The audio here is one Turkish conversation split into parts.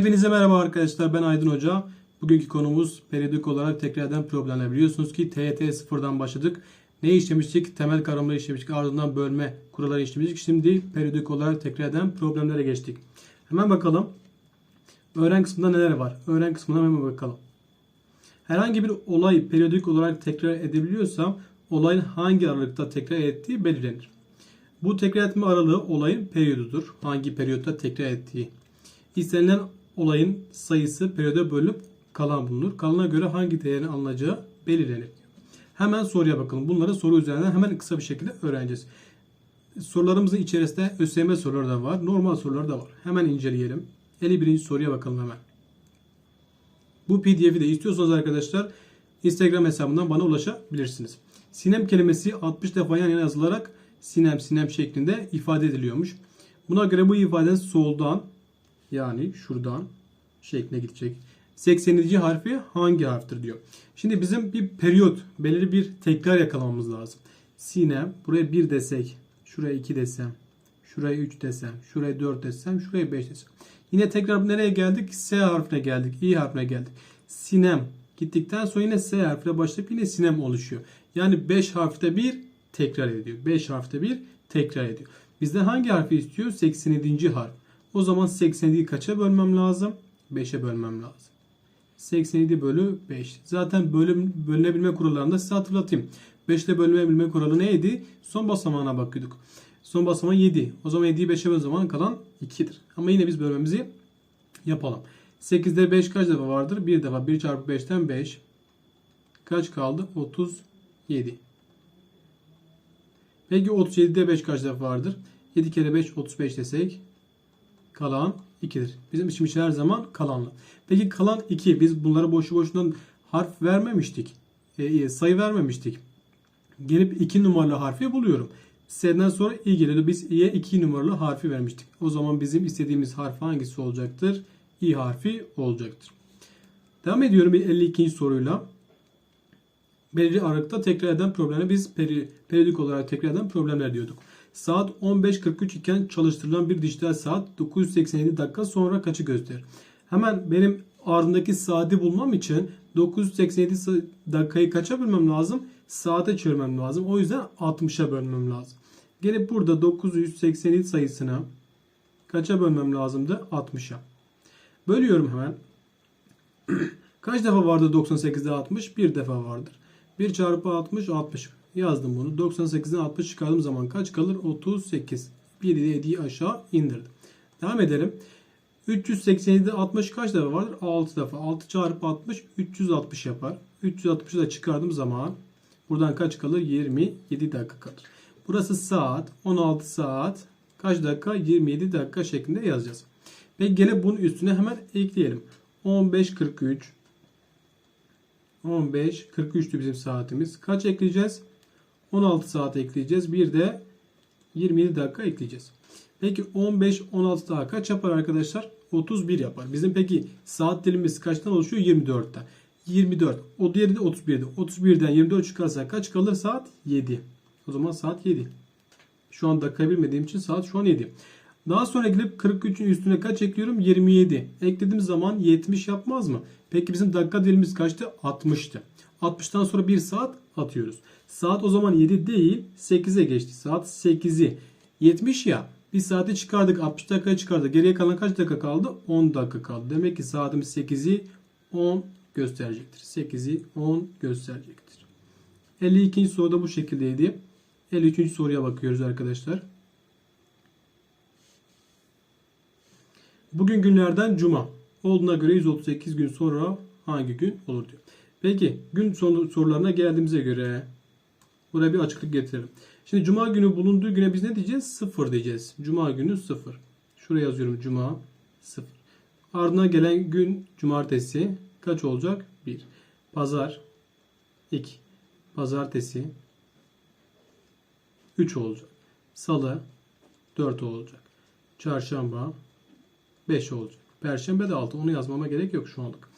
Hepinize merhaba arkadaşlar ben Aydın Hoca. Bugünkü konumuz periyodik olarak tekrar eden problemler. Biliyorsunuz ki TYT sıfırdan başladık. Ne işlemiştik? Temel kavramları işlemiştik. Ardından bölme kuralları işlemiştik. Şimdi periyodik olarak tekrar eden problemlere geçtik. Hemen bakalım. Öğren kısmında neler var? Öğren kısmına hemen bakalım. Herhangi bir olay periyodik olarak tekrar edebiliyorsam olayın hangi aralıkta tekrar ettiği belirlenir. Bu tekrar etme aralığı olayın periyodudur. Hangi periyotta tekrar ettiği. İstenilen olayın sayısı periyoda bölünüp kalan bulunur. Kalana göre hangi değerin alınacağı belirlenir. Hemen soruya bakalım. Bunları soru üzerinden hemen kısa bir şekilde öğreneceğiz. Sorularımızın içerisinde ÖSYM soruları da var. Normal sorular da var. Hemen inceleyelim. 51. soruya bakalım hemen. Bu pdf'i de istiyorsanız arkadaşlar Instagram hesabından bana ulaşabilirsiniz. Sinem kelimesi 60 defa yan yana yazılarak sinem sinem şeklinde ifade ediliyormuş. Buna göre bu ifadenin soldan yani şuradan şekline gidecek. 87. harfi hangi harftir diyor. Şimdi bizim bir periyot, belirli bir tekrar yakalamamız lazım. Sinem, buraya 1 desek, şuraya 2 desem, şuraya 3 desem, şuraya 4 desem, şuraya 5 desem. Yine tekrar nereye geldik? S harfine geldik, İ harfine geldik. Sinem gittikten sonra yine S harfiyle başlayıp yine sinem oluşuyor. Yani 5 harfte bir tekrar ediyor. 5 harfte bir tekrar ediyor. Bizden hangi harfi istiyor? 87. harf. O zaman 87'yi kaça bölmem lazım? 5'e bölmem lazım. 87 bölü 5. Zaten bölüm, bölünebilme kurallarında size hatırlatayım. 5 ile bölünebilme kuralı neydi? Son basamağına bakıyorduk. Son basamağı 7. O zaman 7'yi 5'e böl zaman kalan 2'dir. Ama yine biz bölmemizi yapalım. 8'de 5 kaç defa vardır? 1 defa. 1 çarpı 5'ten 5. Kaç kaldı? 37. Peki 37'de 5 kaç defa vardır? 7 kere 5 35 desek kalan 2'dir. Bizim işimiz her zaman kalanlı. Peki kalan 2 biz bunlara boşu boşuna harf vermemiştik. E, sayı vermemiştik. Gelip 2 numaralı harfi buluyorum. S'den sonra i geliyordu. Biz i'ye 2 numaralı harfi vermiştik. O zaman bizim istediğimiz harf hangisi olacaktır? i harfi olacaktır. Devam ediyorum 52. soruyla. Belirli aralıkta tekrar eden problemler biz peri, periyodik olarak tekrar eden problemler diyorduk. Saat 15.43 iken çalıştırılan bir dijital saat 987 dakika sonra kaçı gösterir? Hemen benim ardındaki saati bulmam için 987 dakikayı kaça bölmem lazım? Saate çevirmem lazım. O yüzden 60'a bölmem lazım. Gelip burada 987 sayısını kaça bölmem lazımdı? 60'a. Bölüyorum hemen. Kaç defa vardı 98'de 60? Bir defa vardır. 1 çarpı 60 60. Yazdım bunu. 98'den 60 çıkardığım zaman kaç kalır? 38. 1 ile 7'yi aşağı indirdim. Devam edelim. 387'de 60 kaç defa vardır? 6 defa. 6 çarpı 60 360 yapar. 360'ı da çıkardığım zaman buradan kaç kalır? 27 dakika kalır. Burası saat. 16 saat. Kaç dakika? 27 dakika şeklinde yazacağız. Ve gene bunun üstüne hemen ekleyelim. 15.43 15 43'tü bizim saatimiz. Kaç ekleyeceğiz? 16 saat ekleyeceğiz. Bir de 27 dakika ekleyeceğiz. Peki 15 16 daha kaç yapar arkadaşlar? 31 yapar. Bizim peki saat dilimimiz kaçtan oluşuyor? 24'ten. 24. O diğeri de 31'de. 31'den 24 çıkarsa kaç kalır? Saat 7. O zaman saat 7. Şu an dakika bilmediğim için saat şu an 7. Daha sonra gelip 43'ün üstüne kaç ekliyorum? 27. Eklediğim zaman 70 yapmaz mı? Peki bizim dakika dilimimiz kaçtı? 60'tı. 60'tan sonra 1 saat atıyoruz. Saat o zaman 7 değil 8'e geçti. Saat 8'i 70 ya. Bir saati çıkardık 60 dakikaya çıkardık. Geriye kalan kaç dakika kaldı? 10 dakika kaldı. Demek ki saatimiz 8'i 10 gösterecektir. 8'i 10 gösterecektir. 52. soru da bu şekildeydi. 53. soruya bakıyoruz arkadaşlar. Bugün günlerden cuma. Olduğuna göre 138 gün sonra hangi gün olur diyor. Peki gün sorularına geldiğimize göre buraya bir açıklık getirelim. Şimdi cuma günü bulunduğu güne biz ne diyeceğiz? Sıfır diyeceğiz. Cuma günü sıfır. Şuraya yazıyorum cuma sıfır. Ardına gelen gün cumartesi kaç olacak? 1. Pazar 2. Pazartesi 3 olacak. Salı 4 olacak. Çarşamba 5 olacak. Perşembe de 6. Onu yazmama gerek yok şu anlık.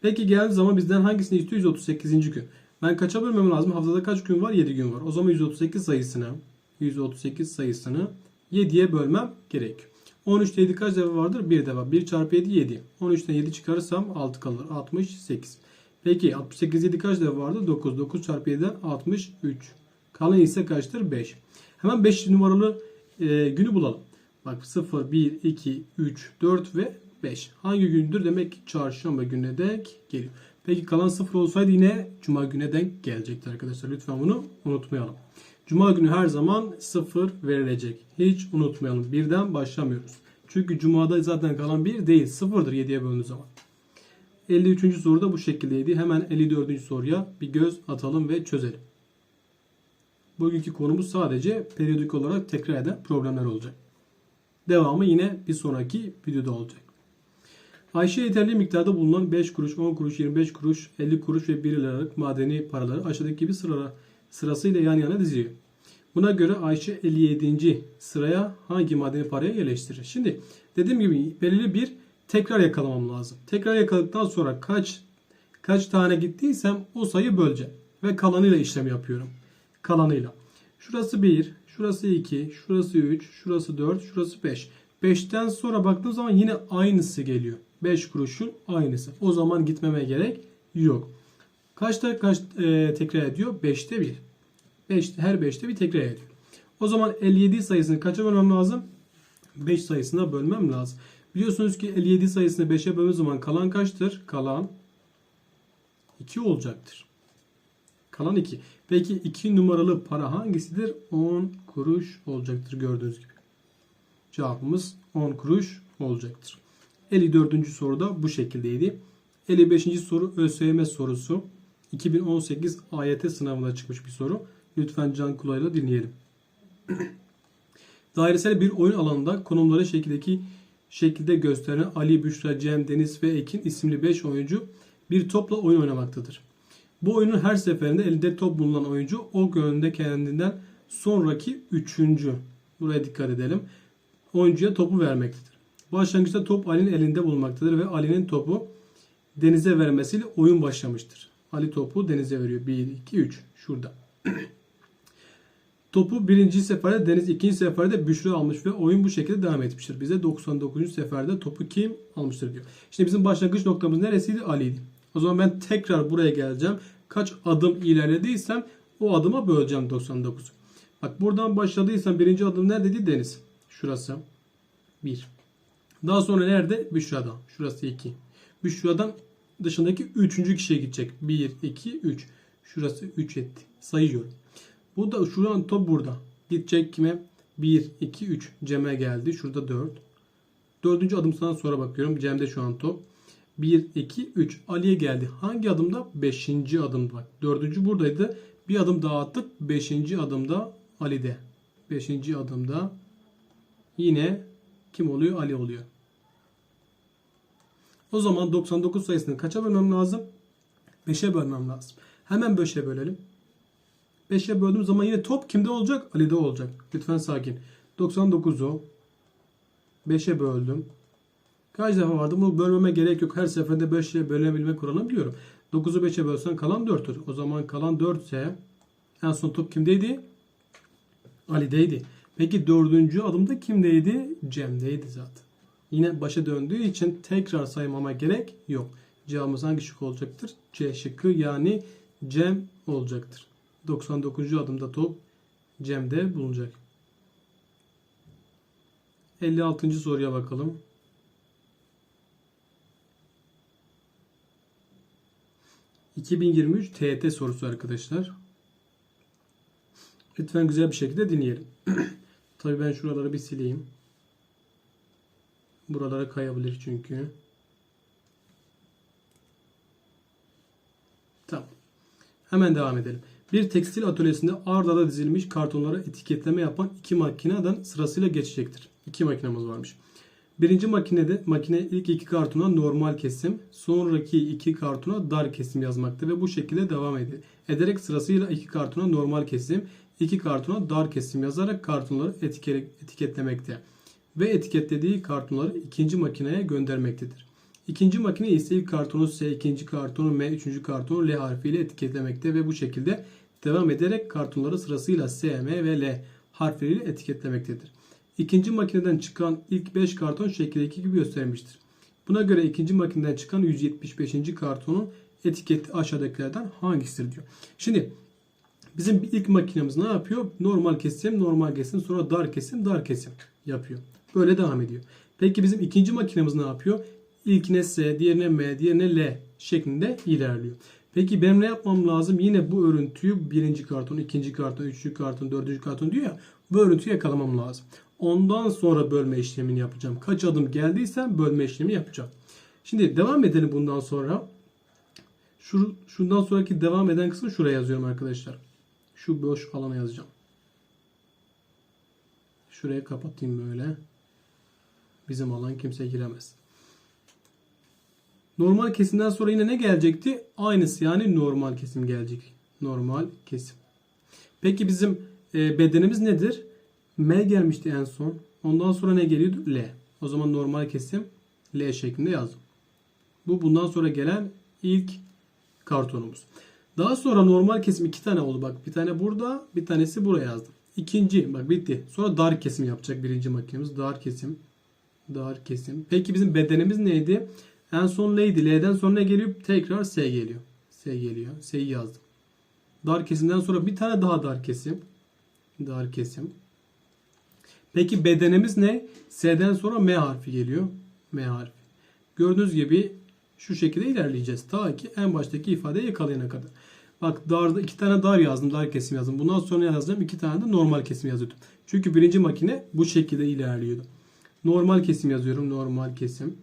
Peki geldiği zaman bizden hangisini istiyor? 138. gün. Ben kaça bölmem lazım? Haftada kaç gün var? 7 gün var. O zaman 138 sayısını 138 sayısını 7'ye bölmem gerekiyor. 13'te 7 kaç defa vardır? 1 defa. 1 çarpı 7 7. 13'ten 7 çıkarırsam 6 kalır. 68. Peki 68 7 kaç defa vardır? 9. 9 çarpı 7'den 63. Kalan ise kaçtır? 5. Hemen 5 numaralı e, günü bulalım. Bak 0, 1, 2, 3, 4 ve 5. Hangi gündür? Demek ki çarşamba gününe denk geliyor. Peki kalan 0 olsaydı yine cuma güne denk gelecekti arkadaşlar. Lütfen bunu unutmayalım. Cuma günü her zaman 0 verilecek. Hiç unutmayalım. Birden başlamıyoruz. Çünkü cumada zaten kalan 1 değil. 0'dır 7'ye bölündüğü zaman. 53. soru da bu şekildeydi. Hemen 54. soruya bir göz atalım ve çözelim. Bugünkü konumuz sadece periyodik olarak tekrar eden problemler olacak. Devamı yine bir sonraki videoda olacak. Ayşe yeterli miktarda bulunan 5 kuruş, 10 kuruş, 25 kuruş, 50 kuruş ve 1 liralık madeni paraları aşağıdaki gibi sıra, sırasıyla yan yana diziliyor. Buna göre Ayşe 57. sıraya hangi madeni paraya yerleştirir? Şimdi dediğim gibi belirli bir tekrar yakalamam lazım. Tekrar yakaladıktan sonra kaç kaç tane gittiysem o sayı böleceğim. Ve kalanıyla işlem yapıyorum. Kalanıyla. Şurası 1, şurası 2, şurası 3, şurası 4, şurası 5. 5'ten sonra baktığım zaman yine aynısı geliyor. 5 kuruşun aynısı. O zaman gitmeme gerek yok. Kaçta kaç e, tekrar ediyor? 5'te 1. 5, her 5'te bir tekrar ediyor. O zaman 57 sayısını kaça bölmem lazım? 5 sayısına bölmem lazım. Biliyorsunuz ki 57 sayısını 5'e böldüğüm zaman kalan kaçtır? Kalan 2 olacaktır. Kalan 2. Peki 2 numaralı para hangisidir? 10 kuruş olacaktır gördüğünüz gibi. Cevabımız 10 kuruş olacaktır. 54. soru da bu şekildeydi. 55. soru ÖSYM sorusu. 2018 AYT sınavında çıkmış bir soru. Lütfen can kulağıyla dinleyelim. Dairesel bir oyun alanında konumları şekildeki şekilde gösteren Ali, Büşra, Cem, Deniz ve Ekin isimli 5 oyuncu bir topla oyun oynamaktadır. Bu oyunun her seferinde elinde top bulunan oyuncu o yönde kendinden sonraki üçüncü. Buraya dikkat edelim. Oyuncuya topu vermektedir. Başlangıçta top Ali'nin elinde bulunmaktadır ve Ali'nin topu Deniz'e vermesiyle oyun başlamıştır. Ali topu Deniz'e veriyor. 1, 2, 3. Şurada. Topu birinci seferde Deniz ikinci seferde Büşra almış ve oyun bu şekilde devam etmiştir. Bize 99. seferde topu kim almıştır diyor. Şimdi bizim başlangıç noktamız neresiydi? Ali'ydi. O zaman ben tekrar buraya geleceğim. Kaç adım ilerlediysem o adıma böleceğim 99'u. Bak buradan başladıysam birinci adım neredeydi? Deniz. Şurası. 1. Daha sonra nerede? Büşra'da. Şurası 2. Büşra'dan dışındaki üçüncü kişiye gidecek. 1, 2, 3. Şurası 3 etti. Sayıyorum. Bu da şu an top burada. Gidecek kime? 1, 2, 3. Cem'e geldi. Şurada 4. Dördüncü adımdan sonra bakıyorum. Cem'de şu an top. 1, 2, 3. Ali'ye geldi. Hangi adımda? 5. adımda. Bak dördüncü buradaydı. Bir adım daha attık. 5. adımda Ali'de. 5. adımda yine kim oluyor? Ali oluyor. O zaman 99 sayısını kaça bölmem lazım? 5'e bölmem lazım. Hemen 5'e bölelim. 5'e böldüğüm zaman yine top kimde olacak? Ali'de olacak. Lütfen sakin. 99'u 5'e böldüm. Kaç defa vardı? Bunu bölmeme gerek yok. Her seferinde 5'e bölebilme kuralını biliyorum. 9'u 5'e bölsen kalan 4'tür. O zaman kalan 4 ise en son top kimdeydi? Ali'deydi. Peki dördüncü adımda kimdeydi? Cem'deydi zaten. Yine başa döndüğü için tekrar saymama gerek yok. Cevabımız hangi şık olacaktır? C şıkkı yani Cem olacaktır. 99. adımda top Cem'de bulunacak. 56. soruya bakalım. ...2023 TET sorusu arkadaşlar. Lütfen güzel bir şekilde dinleyelim. Tabii ben şuraları bir sileyim. Buralara kayabilir çünkü. Tamam. Hemen devam edelim. Bir tekstil atölyesinde ard arda dizilmiş kartonlara etiketleme yapan iki makineden sırasıyla geçecektir. İki makinemiz varmış. Birinci makinede makine ilk iki kartona normal kesim, sonraki iki kartona dar kesim yazmakta ve bu şekilde devam ed- ederek sırasıyla iki kartona normal kesim, iki kartona dar kesim yazarak kartonları etike- etiketlemekte ve etiketlediği kartonları ikinci makineye göndermektedir. İkinci makine ise ilk kartonu S, ikinci kartonu M, üçüncü kartonu L harfiyle etiketlemekte ve bu şekilde devam ederek kartonları sırasıyla S, M ve L harfleriyle etiketlemektedir. İkinci makineden çıkan ilk 5 karton şekildeki gibi göstermiştir. Buna göre ikinci makineden çıkan 175. kartonun etiketi aşağıdakilerden hangisidir diyor. Şimdi bizim ilk makinemiz ne yapıyor? Normal kesim, normal kesim, sonra dar kesim, dar kesim yapıyor. Böyle devam ediyor. Peki bizim ikinci makinemiz ne yapıyor? İlkine S, diğerine M, diğerine L şeklinde ilerliyor. Peki benim ne yapmam lazım? Yine bu örüntüyü birinci karton, ikinci karton, üçüncü karton, dördüncü karton diyor ya. Bu örüntüyü yakalamam lazım. Ondan sonra bölme işlemini yapacağım. Kaç adım geldiysem bölme işlemi yapacağım. Şimdi devam edelim bundan sonra. Şu, şundan sonraki devam eden kısmı şuraya yazıyorum arkadaşlar. Şu boş alana yazacağım. Şuraya kapatayım böyle. Bizim alan kimse giremez. Normal kesimden sonra yine ne gelecekti? Aynısı yani normal kesim gelecek. Normal kesim. Peki bizim e, bedenimiz nedir? M gelmişti en son. Ondan sonra ne geliyordu? L. O zaman normal kesim L şeklinde yazdım. Bu bundan sonra gelen ilk kartonumuz. Daha sonra normal kesim iki tane oldu. Bak bir tane burada, bir tanesi buraya yazdım. İkinci, bak bitti. Sonra dar kesim yapacak birinci makinemiz. Dar kesim. Dar kesim. Peki bizim bedenimiz neydi? En son L'ydi. L'den sonra ne geliyor? Tekrar S geliyor. S geliyor. S'yi yazdım. Dar kesimden sonra bir tane daha dar kesim. Dar kesim. Peki bedenimiz ne? S'den sonra M harfi geliyor. M harfi. Gördüğünüz gibi şu şekilde ilerleyeceğiz. Ta ki en baştaki ifadeyi yakalayana kadar. Bak darda iki tane dar yazdım. Dar kesim yazdım. Bundan sonra yazacağım iki tane de normal kesim yazıyordum. Çünkü birinci makine bu şekilde ilerliyordu. Normal kesim yazıyorum. Normal kesim.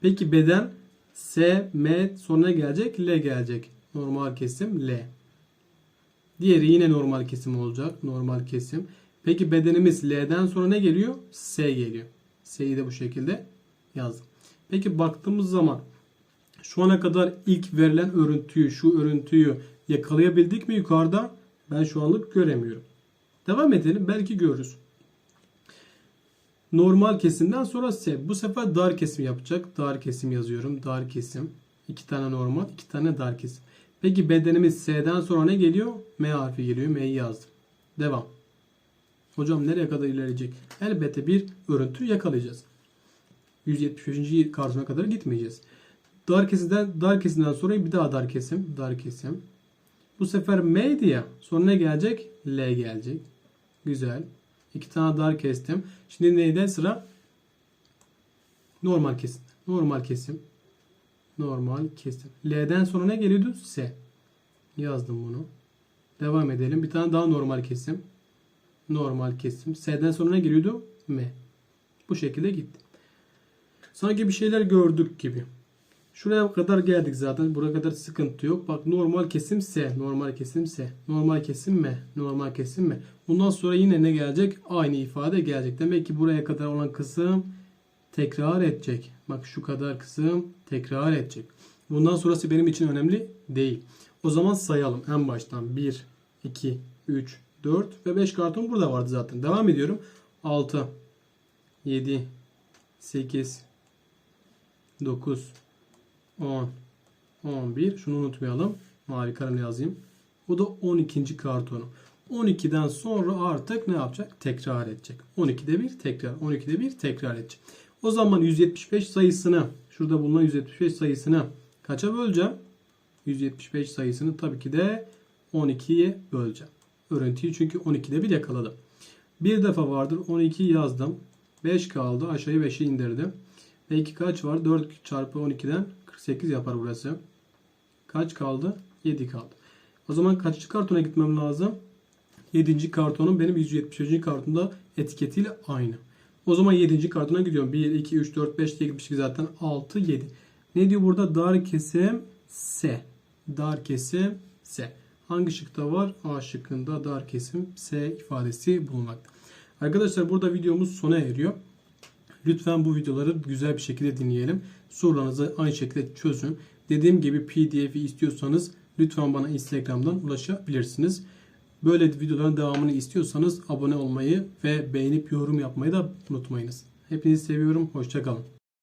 Peki beden S, M sonra gelecek? L gelecek. Normal kesim L. Diğeri yine normal kesim olacak. Normal kesim. Peki bedenimiz L'den sonra ne geliyor? S geliyor. S'yi de bu şekilde yazdım. Peki baktığımız zaman şu ana kadar ilk verilen örüntüyü, şu örüntüyü yakalayabildik mi yukarıda? Ben şu anlık göremiyorum. Devam edelim. Belki görürüz. Normal kesimden sonra S. Bu sefer dar kesim yapacak. Dar kesim yazıyorum. Dar kesim. İki tane normal, iki tane dar kesim. Peki bedenimiz S'den sonra ne geliyor? M harfi geliyor. M'yi yazdım. Devam. Hocam nereye kadar ilerleyecek? Elbette bir örüntü yakalayacağız. 175. kartona kadar gitmeyeceğiz. Dar kesimden dar kesimden sonra bir daha dar kesim, dar kesim. Bu sefer M'ydi ya. Sonra ne gelecek? L gelecek. Güzel. İki tane dar kestim. Şimdi neyden sıra? Normal kesim. Normal kesim. Normal kesim. L'den sonra ne geliyordu? S. Yazdım bunu. Devam edelim. Bir tane daha normal kesim. Normal kesim. S'den sonra ne geliyordu? M. Bu şekilde gitti. Sanki bir şeyler gördük gibi. Şuraya kadar geldik zaten. Buraya kadar sıkıntı yok. Bak normal kesim S. Normal kesim S. Normal kesim M. Normal kesim M. Bundan sonra yine ne gelecek? Aynı ifade gelecek. Demek ki buraya kadar olan kısım tekrar edecek. Bak şu kadar kısım tekrar edecek. Bundan sonrası benim için önemli değil. O zaman sayalım en baştan. 1, 2, 3, 4 ve 5 karton burada vardı zaten. Devam ediyorum. 6, 7, 8, 9, 10, 11. Şunu unutmayalım. Mavi kalemle yazayım. Bu da 12. kartonu. 12'den sonra artık ne yapacak? Tekrar edecek. 12'de bir tekrar. 12'de bir tekrar edecek. O zaman 175 sayısını şurada bulunan 175 sayısını kaça böleceğim? 175 sayısını tabii ki de 12'ye böleceğim. Örüntüyü çünkü 12'de bir yakaladım. Bir defa vardır 12 yazdım. 5 kaldı. Aşağıya 5'i indirdim. Peki kaç var? 4 çarpı 12'den 48 yapar burası. Kaç kaldı? 7 kaldı. O zaman kaçıncı kartona gitmem lazım? 7. kartonun benim 175. kartonda etiketiyle aynı. O zaman 7. kartona gidiyorum. 1, 2, 3, 4, 5 diye gitmiştik zaten. 6, 7. Ne diyor burada? Dar kesim S. Dar kesim S. Hangi şıkta var? A şıkkında dar kesim S ifadesi bulunmakta. Arkadaşlar burada videomuz sona eriyor. Lütfen bu videoları güzel bir şekilde dinleyelim. Sorularınızı aynı şekilde çözün. Dediğim gibi PDF'i istiyorsanız lütfen bana Instagram'dan ulaşabilirsiniz. Böyle videoların devamını istiyorsanız abone olmayı ve beğenip yorum yapmayı da unutmayınız. Hepinizi seviyorum. Hoşçakalın.